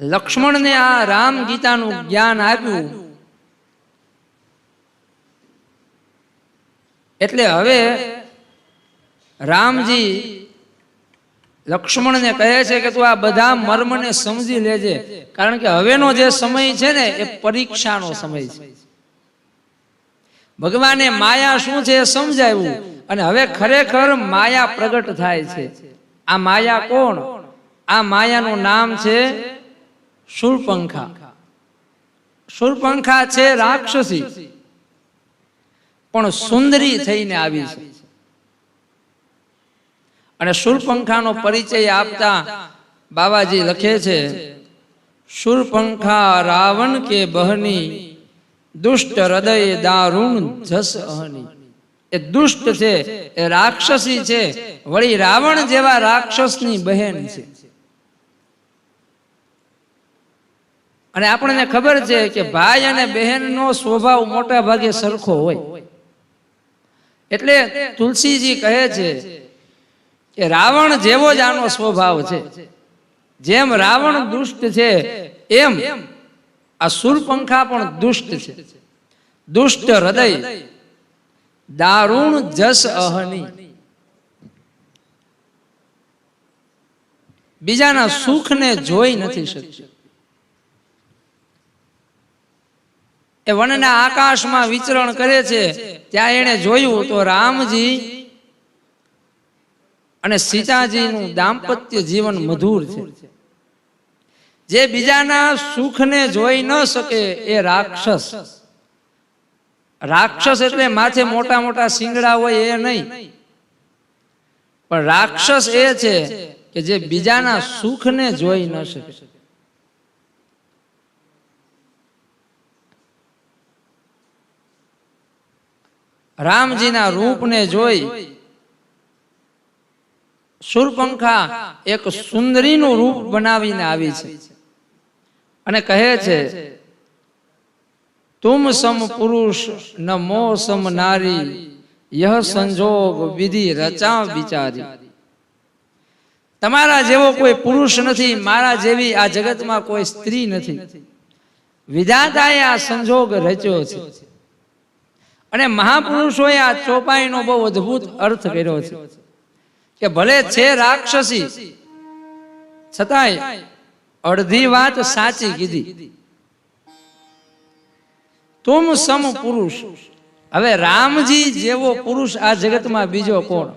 લક્ષ્મણને આ રામ ગીતાનું જ્ઞાન આપ્યું. એટલે હવે રામજી લક્ષ્મણને કહે છે કે તું આ બધા મર્મને સમજી લેજે. કારણ કે હવેનો જે સમય છે ને, એ પરીક્ષાનો સમય છે. ભગવાને માયા શું છે એ સમજાવ્યું. અને હવે ખરેખર માયા પ્રગટ થાય છે. આ માયા કોણ? આ માયાનું નામ છે શૂળપંખા શૂળપંખા છે રાક્ષસી. પણ સુંદરી થઈને આવી છે. અને શૂળપંખાનો પરિચય આપતા બાબાજી લખે છે શૂળપંખા રાવણ કે બહની, દુષ્ટ હૃદય દારૂણ જસ અહની. એ દુષ્ટ છે, એ રાક્ષસી છે, વળી રાવણ જેવા રાક્ષસની બહેન છે. અને આપણને ખબર છે કે ભાઈ અને બહેનનો સ્વભાવ મોટા ભાગે સરખો હોય. એટલે તુલસીજી કહે છે કે રાવણ જેવો જ આનો સ્વભાવ છે. જેમ રાવણ દુષ્ટ છે, એમ આ સુરપંખા પણ દુષ્ટ છે. દુષ્ટ હૃદય, દારૂણ જસ અહની. બીજાના સુખને જોઈ નથી શકતી. એ વનના આકાશમાં વિચરણ કરે છે, ત્યાં એણે જોયું તો રામજી અને સીતાજીનું દાંપત્ય જીવન મધુર છે. જે બીજાના સુખને જોઈ ન શકે એ રાક્ષસ. રાક્ષસ એટલે માથે મોટા મોટા શિંગડા હોય એ નહીં. પણ રાક્ષસ એ છે કે જે બીજાના સુખને જોઈ ન શકે. રામજીના રૂપને જોઈ સુરપંખા એક સુંદરીનું રૂપ બનાવીને આવી છે. અને કહે છે તુમ સમ પુરુષ ન મો સમ નારી યહ સંજોગ વિધિ રચા વિચારી. તમારા જેવો કોઈ પુરુષ નથી મારા જેવી આ જગતમાં કોઈ સ્ત્રી નથી. વિધાતાએ આ સંજોગ રચ્યો છે. અને મહાપુરુષોએ આ ચોપાઈનો બહુ અદ્ભુત અર્થ કર્યો છે કે ભલે છે રાક્ષસી, છતાંય અડધી વાત સાચી કીધી. તુમ સમ પુરુષ. હવે રામજી જેવો પુરુષ આ જગતમાં બીજો કોણ?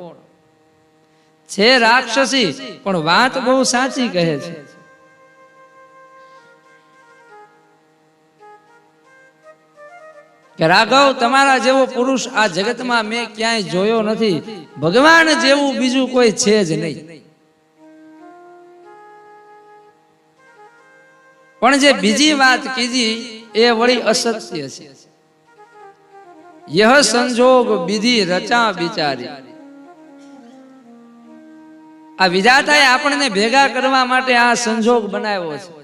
છે રાક્ષસી, પણ વાત બહુ સાચી કહે છે. કે રાઘવ, તમારા જેવો પુરુષ આ જગતમાં મેં ક્યાંય જોયો નથી. ભગવાન જેવું બીજું કોઈ છે જ નહીં. પણ જે બીજી વાત કીધી, એ વળી અસત્ય છે. યહ સંજોગ બીજી રચા વિચારી. આ વિધાતાએ આપણને ભેગા કરવા માટે આ સંજોગ બનાવ્યો છે.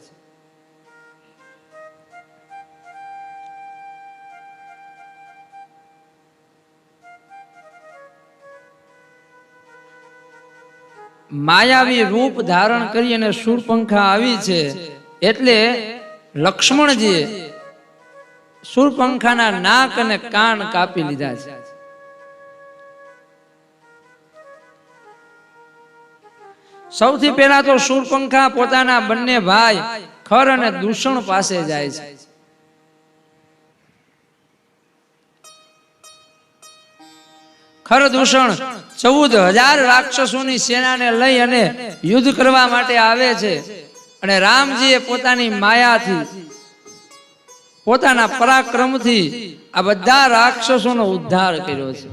માયાવી રૂપ ધારણ કરી અને શૂરપંખા આવી છે. એટલે લક્ષ્મણજીએ શૂરપંખાના નાક અને કાન કાપી લીધા છે. સૌથી પહેલા તો શૂરપંખા પોતાના બંને ભાઈ ખર અને દૂષણ પાસે જાય છે. ખર દૂષણ ચૌદ હજાર રાક્ષસોની સેનાને લઈ અને યુદ્ધ કરવા માટે આવે છે. અને રામજીએ પોતાની માયાથી, પોતાના પરાક્રમથી આ બધા રાક્ષસોનો ઉદ્ધાર કર્યો છે.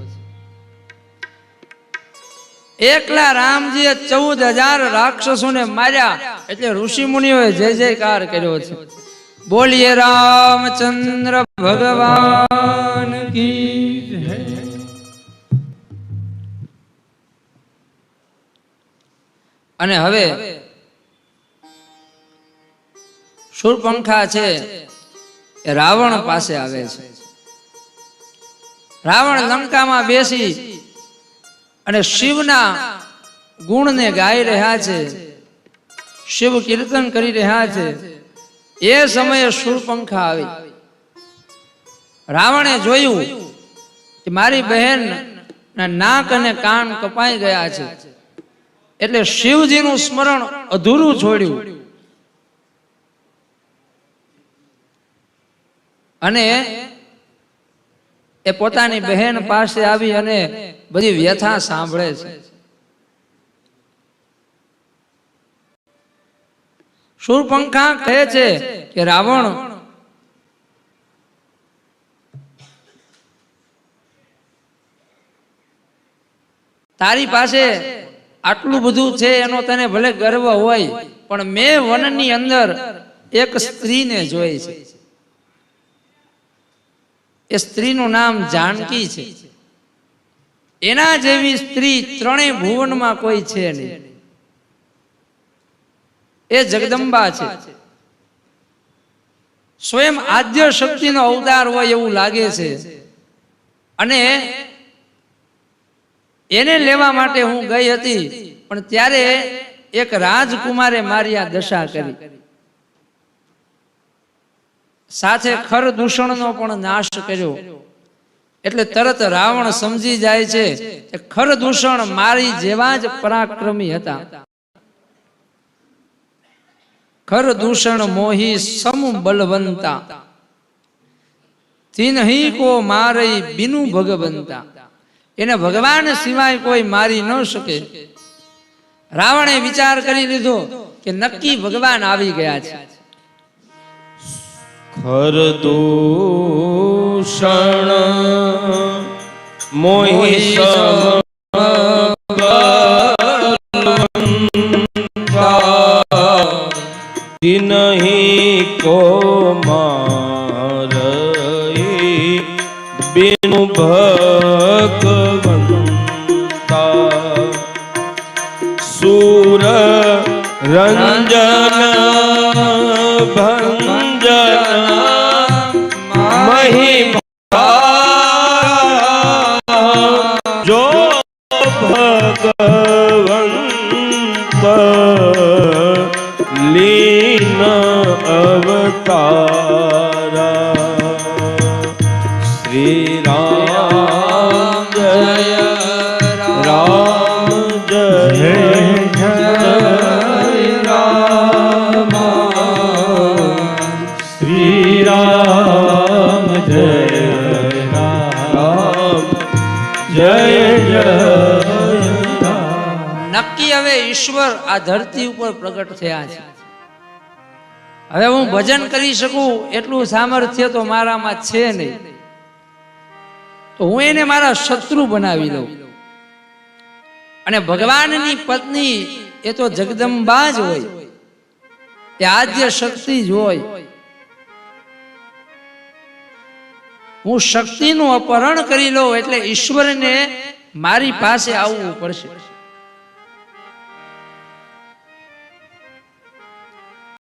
એકલા રામજીએ ચૌદ હજાર રાક્ષસોને માર્યા એટલે ઋષિ મુનિઓએ જય જયકાર કર્યો છે. બોલીએ, રામચંદ્ર ભગવાન કી અને હવે શૂરપંખા છે એ રાવણ પાસે આવે છે. રાવણ લંકામાં બેસી અને શિવના ગુણને ગાઈ રહ્યા છે. શિવ કીર્તન કરી રહ્યા છે. એ સમયે શૂરપંખા આવી. રાવણે જોયું કે મારી બહેન ના નાક અને કાન કપાઈ ગયા છે. એટલે શિવજીનું સ્મરણ અધૂરું છોડ્યું. અને એ પોતાની બહેન પાસે આવી અને બધી વ્યથા સાંભળે છે. શૂરપંખા કહે છે કે, રાવણ, તારી પાસે આટલું બધું છે એનો તને ભલે ગર્વ હોય, પણ મેં વનની અંદર એક સ્ત્રીને જોઈ છે. એ સ્ત્રીનું નામ જાનકી છે. એના જેવી સ્ત્રી ત્રણેય ભુવનમાં કોઈ છે નહીં. એ જગદંબા છે. સ્વયં આદ્ય શક્તિનો અવતાર હોય એવું લાગે છે. અને એને લેવા માટે હું ગઈ હતી, પણ ત્યારે એક રાજકુમારે મારી આ દશા કરી. સાથે ખર દૂષણનો પણ નાશ કર્યો. એટલે તરત રાવણ સમજી જાય છે કે ખર દૂષણ મારી જેવા જ પરાક્રમી હતા. ખર દૂષણ મોહી સમ બલવંતા તિનહી કો મારઈ બિનુ ભગવંતા. એને ભગવાન સિવાય કોઈ મારી ન શકે. રાવણે વિચાર કરી લીધો કે નક્કી ભગવાન આવી ગયા છે. ખરદૂષણ મોહી નહીં કો મારઈ બિનુ ભગવંતા સુર રંજન ભંજન મહિમા જો ભગવંત આ ધરતી ઉપર પ્રગટ થયા છે. હવે હું ભજન કરી શકું, એટલું સામર્થ્ય તો મારામાં છે નહીં. તો હું એને મારા શત્રુ બનાવી દઉં અને ભગવાનની પત્ની એ તો જગદંબા જ હોય. એ આદ્ય શક્તિ જ હોય. હું શક્તિનું અપહરણ કરી લઉં એટલે ઈશ્વરને મારી પાસે આવવું પડશે.